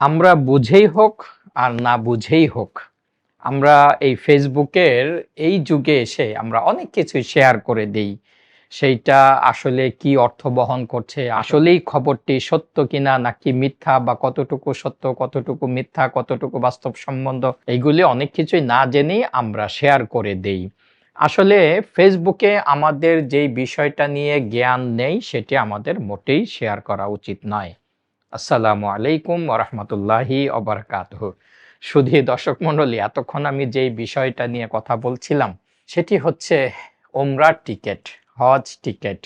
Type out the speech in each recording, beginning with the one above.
আমরা বুঝেই হোক আর না বুঝেই হোক, আমরা এই ফেসবুকের এই যুগে এসে আমরা অনেক কিছু শেয়ার করে দেই। সেইটা আসলে কি অর্থ বহন করছে, আসলেই খবরটি সত্য কিনা, নাকি মিথ্যা বা কতটুকু সত্য, কতটুকু মিথ্যা, কতটুকু বাস্তব সম্বন্ধ এইগুলি অনেক কিছুই না জেনেই আমরা শেয়ার করে দেই। আসলে ফেসবুকে আমাদের যেই বিষয়টা নিয়ে জ্ঞান নেই, সেটি আমাদের মোটেই শেয়ার করা উচিত নয়। আসসালামু আলাইকুম ওরহমতুল্লাহি অবরকাতহ শুধু দর্শক মণ্ডলী, এতক্ষণ আমি যেই বিষয়টা নিয়ে কথা বলছিলাম, সেটি হচ্ছে ওমরার টিকেট, হজ টিকেট।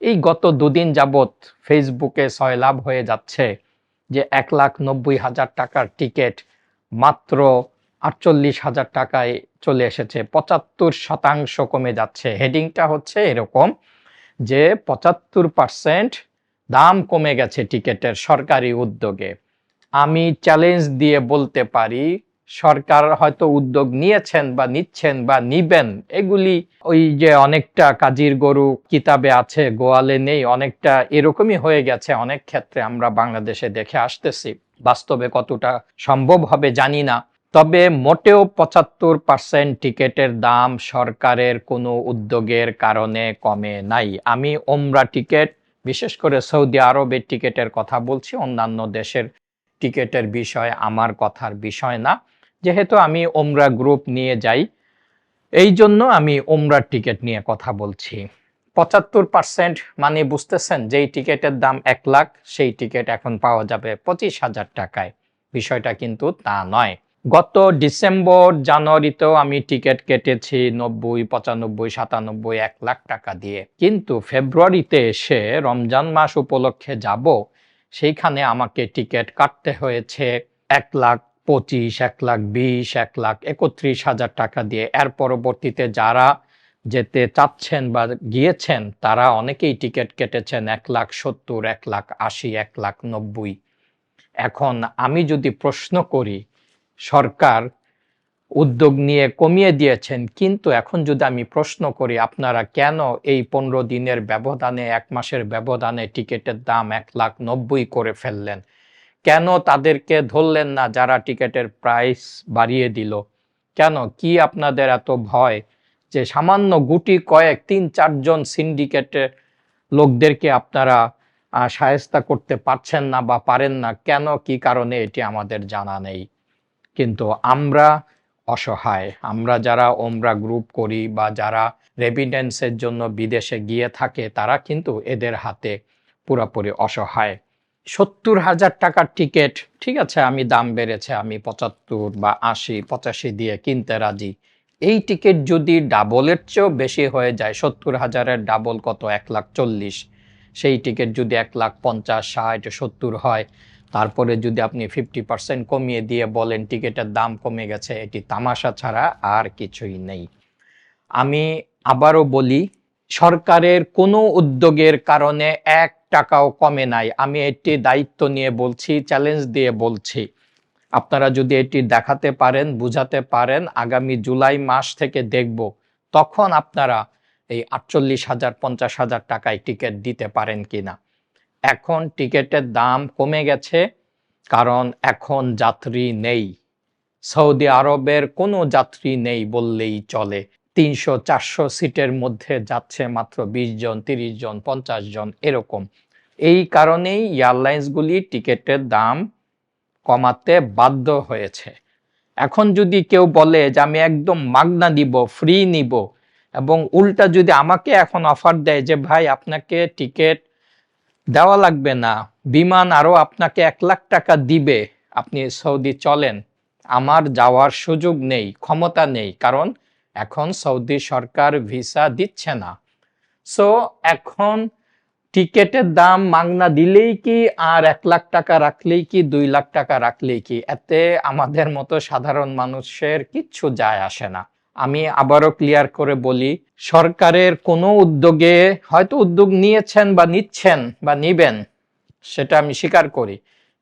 এই গত দুদিন যাবৎ ফেসবুকে সয়লাভ হয়ে যাচ্ছে যে এক লাখ নব্বই হাজার টাকার টিকেট মাত্র আটচল্লিশ হাজার টাকায় চলে এসেছে, পঁচাত্তর শতাংশ কমে যাচ্ছে। হেডিংটা হচ্ছে এরকম যে পঁচাত্তর পার্সেন্ট দাম কমে গেছে টিকেটের সরকারি উদ্যোগে। আমি চ্যালেঞ্জ দিয়ে বলতে পারি, সরকার হয়তো উদ্যোগ নিয়েছেন বা নিচ্ছেন বা নিবেন, এগুলি ওই যে অনেকটা কাজীর গরু কিতাবে আছে, গোয়ালে নেই, অনেকটা এরকমই হয়ে গেছে অনেক ক্ষেত্রে আমরা বাংলাদেশে দেখে আসতেছি। বাস্তবে কতটা সম্ভব হবে জানি না। তবে মোটেও পঁচাত্তর পার্সেন্ট টিকেটের দাম সরকারের কোনো উদ্যোগের কারণে কমে নাই। আমি ওমরা টিকেট বিশেষ করে সৌদি আরবের টিকেটের কথা বলছি, অন্যান্য দেশের টিকেটের বিষয় আমার কথার বিষয় না। যেহেতু আমি ওমরা গ্রুপ নিয়ে যাই, এই জন্য আমি ওমরার টিকিট নিয়ে কথা বলছি। পঁচাত্তর পার্সেন্ট মানে বুঝতেছেন, যেই টিকিটের দাম এক লাখ, সেই টিকিট এখন পাওয়া যাবে পঁচিশ হাজার টাকায়। বিষয়টা কিন্তু তা নয়। গত ডিসেম্বর, জানুয়ারিতেও আমি টিকিট কেটেছি নব্বই, পঁচানব্বই, সাতানব্বই, এক লাখ টাকা দিয়ে। কিন্তু ফেব্রুয়ারিতে এসে রমজান মাস উপলক্ষে যাব, সেইখানে আমাকে টিকিট কাটতে হয়েছে এক লাখ পঁচিশ, এক লাখ বিশ, এক লাখ একত্রিশ হাজার টাকা দিয়ে। এর পরবর্তীতে যারা যেতে চাচ্ছেন বা গিয়েছেন, তারা অনেকেই টিকিট কেটেছেন এক লাখ সত্তর, এক লাখ আশি, এক লাখ নব্বই। এখন আমি যদি প্রশ্ন করি সরকার উদ্যোগ নিয়ে কমিয়ে দিয়েছেন, কিন্তু এখন যদি আমি প্রশ্ন করি, আপনারা কেন এই পনেরো দিনের ব্যবধানে, এক মাসের ব্যবধানে টিকিটের দাম এক লাখ নব্বই করে ফেললেন? কেন তাদেরকে ধরলেন না যারা টিকিটের প্রাইস বাড়িয়ে দিল? কেন? কি আপনাদের এত ভয় যে সামান্য গুটি কয়েক, তিন চারজন সিন্ডিকেটের লোকদেরকে আপনারা সায়স্তা করতে পারছেন না বা পারেন না? কেন? কি কারণে? এটি আমাদের জানা নেই। কিন্তু আমরা অসহায়। আমরা যারা ওমরা গ্রুপ করি বা যারা রেভিডেন্সের জন্য বিদেশে গিয়ে থাকে, তারা কিন্তু এদের হাতে পুরোপুরি অসহায়। সত্তর হাজার টাকার টিকিট, ঠিক আছে, আমি দাম বেড়েছে, আমি পঁচাত্তর বা আশি, পঁচাশি দিয়ে কিনতে রাজি। এই টিকিট যদি ডাবলের চেয়েও বেশি হয়ে যায়, সত্তর হাজারের ডাবল কত? এক লাখ চল্লিশ। সেই টিকিট যদি এক লাখ পঞ্চাশ, ষাট, সত্তর হয় তারপরে যদি আপনি ফিফটি পার্সেন্ট কমিয়ে দিয়ে বলেন টিকিটের দাম কমে গেছে, এটি তামাশা ছাড়া আর কিছুই নেই। আমি আবারও বলি, সরকারের কোনো উদ্যোগের কারণে এক টাকাও কমে নাই। আমি এটি দায়িত্ব নিয়ে বলছি চ্যালেঞ্জ দিয়ে বলছি। আপনারা যদি এটি দেখাতে পারেন, বুঝাতে পারেন, আগামী জুলাই মাস থেকে দেখব, তখন আপনারা এই আটচল্লিশ হাজার, পঞ্চাশ হাজার টাকায় টিকিট দিতে পারেন কিনা। এখন টিকিটের দাম কমে গেছে, কারণ এখন যাত্রী নেই। সৌদি আরবের কোনো যাত্রী নেই বললেই চলে। তিনশো চারশো সিটের মধ্যে যাচ্ছে মাত্র বিশ জন, তিরিশ জন, পঞ্চাশ জন, এরকম। এই কারণেই এয়ারলাইন্সগুলি টিকিটের দাম কমাতে বাধ্য হয়েছে। এখন যদি কেউ বলে যে, আমি একদম মাগনা দিব ফ্রি নিব, এবং উল্টা যদি আমাকে এখন অফার দেয় যে, ভাই, আপনাকে টিকিট দেওয়া লাগবে না। বিমান আরও আপনাকে এক লাখ টাকা দিবে। আপনি সৌদি চলেন। আমার যাওয়ার সুযোগ নেই, ক্ষমতা নেই, কারণ এখন সৌদি সরকার ভিসা দিচ্ছে না। সো এখন টিকেটের দাম মাগনা দিলেই কি, আর এক লাখ টাকা রাখলেই কি, দুই লাখ টাকা রাখলেই কি? এতে আমাদের মতো সাধারণ মানুষের কিচ্ছু যায় আসে না। আমি আবারও ক্লিয়ার করে বলি, সরকারের কোনো উদ্যোগে হয়তো উদ্যোগ নিয়েছেন বা নিচ্ছেন বা নিবেন, সেটা আমি স্বীকার করি।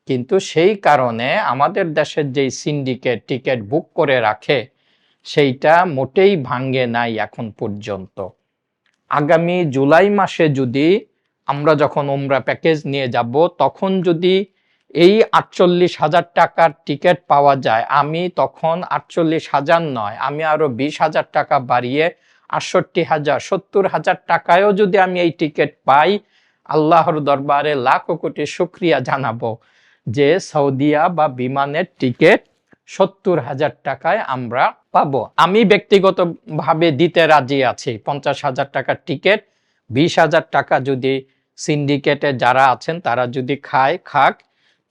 কিন্তু সেই কারণে আমাদের দেশের যেই সিন্ডিকেট টিকিট বুক করে রাখে, সেইটা মোটেই ভাঙ্গে নাই এখন পর্যন্ত। আগামী জুলাই মাসে যদি আমরা যখন ওমরা প্যাকেজ নিয়ে যাব, তখন যদি এই আটচল্লিশ হাজার টাকার টিকিট পাওয়া যায়। আমি তখন আটচল্লিশ হাজার নয়, আমি আরও বিশ হাজার টাকা বাড়িয়ে আটষট্টি হাজার, সত্তর হাজার টাকায়ও যদি আমি এই টিকিট পাই, আল্লাহর দরবারে লাখো কোটি শুক্রিয়া জানাব যে সৌদিয়া বা বিমানের টিকিট সত্তর হাজার টাকায় আমরা পাবো। আমি ব্যক্তিগতভাবে দিতে রাজি আছি। পঞ্চাশ হাজার টাকার টিকিট, বিশ হাজার টাকা যদি সিন্ডিকেটে যারা আছেন তারা যদি খায়, খাক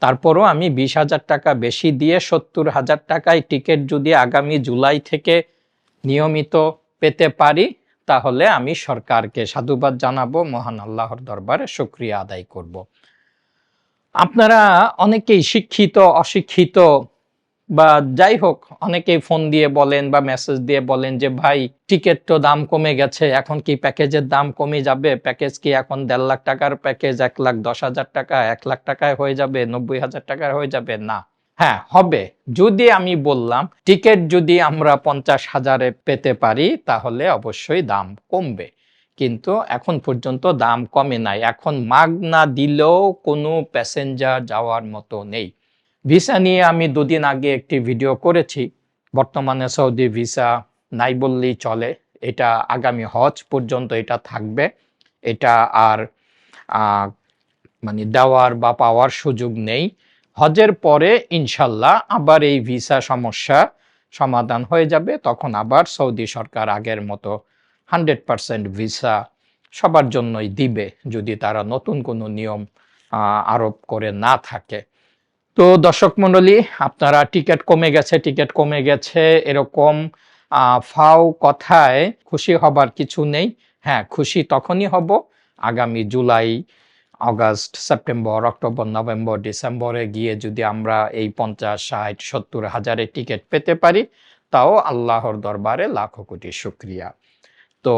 তারপরও আমি বিশ হাজার টাকা বেশি দিয়ে সত্তর হাজার টাকায় টিকিট যদি আগামী জুলাই থেকে নিয়মিত পেতে পারি, তাহলে আমি সরকারকে সাধুবাদ জানাব, মহান আল্লাহর দরবারে শুক্রিয়া আদায় করব। আপনারা অনেকেই শিক্ষিত, অশিক্ষিত বা যাই হোক, অনেকেই ফোন দিয়ে বলেন বা মেসেজ দিয়ে বলেন যে, ভাই টিকিট তো দাম কমে গেছে, এখন কি প্যাকেজের দাম কমে যাবে? প্যাকেজ কি এখন দেড় লাখ টাকার প্যাকেজ এক লাখ দশ হাজার টাকা, এক লাখ টাকায় হয়ে যাবে, নব্বই হাজার টাকায় হয়ে যাবে? না। হ্যাঁ হবে। যদি আমি বললাম টিকিট যদি আমরা পঞ্চাশ হাজারে পেতে পারি, তাহলে অবশ্যই দাম কমবে। কিন্তু এখন পর্যন্ত দাম কমে নাই। এখন মাগ না দিলেও কোনো প্যাসেঞ্জার যাওয়ার মতো নেই। ভিসা নিয়ে আমি দুদিন আগে একটি ভিডিও করেছি। বর্তমানে সৌদি ভিসা নাই বললেই চলে। এটা আগামী হজ পর্যন্ত এটা থাকবে। এটা আর মানে দেওয়ার বা পাওয়ার সুযোগ নেই। হজের পরে ইনশাল্লাহ আবার এই ভিসা সমস্যা সমাধান হয়ে যাবে। তখন আবার সৌদি সরকার আগের মতো হান্ড্রেড পারসেন্ট ভিসা সবার জন্যই দিবে। যদি তারা নতুন কোনো নিয়ম আরোপ করে না থাকে। তো দর্শক মণ্ডলী আপনারা টিকিট কমে গেছে, টিকিট কমে গেছে, এরকম ফাও কথায় খুশি হবার কিছু নেই। হ্যাঁ খুশি তখনই হব আগামী July, August, September, October, November, ডিসেম্বরে গিয়ে যদি আমরা এই পঞ্চাশ, ষাট, সত্তর হাজারের টিকিট পেতে পারি, তাও আল্লাহর দরবারে লাখো কোটি শুক্রিয়া। তো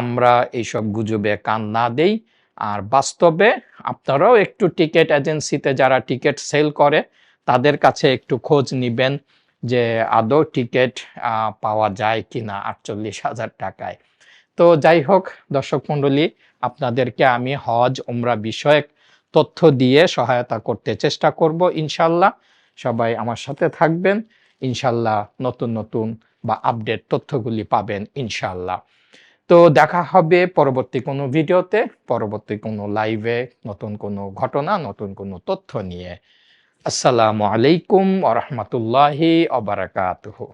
আমরা এইসব গুজবে কান না দেই। আর বাস্তবে আপনারাও একটু টিকিট এজেন্সিতে যারা টিকিট সেল করে, তাদের কাছে একটু খোঁজ নিবেন যে আদৌ টিকিট পাওয়া যায় কিনা আটচল্লিশ হাজার টাকায়। তো যাই হোক, দর্শক মণ্ডলী, আপনাদেরকে আমি হজ ওমরা বিষয়ক তথ্য দিয়ে সহায়তা করতে চেষ্টা করব ইনশাল্লাহ। সবাই আমার সাথে থাকবেন, ইনশাল্লাহ নতুন নতুন বা আপডেট তথ্যগুলি পাবেন ইনশাল্লাহ। তো দেখা হবে পরবর্তী কোনো ভিডিওতে, পরবর্তী কোনো লাইভে নতুন কোনো ঘটনা, নতুন কোনো তথ্য নিয়ে। আসসালামু আলাইকুম আ রহমতুল্লাহি অবরাকাতুহু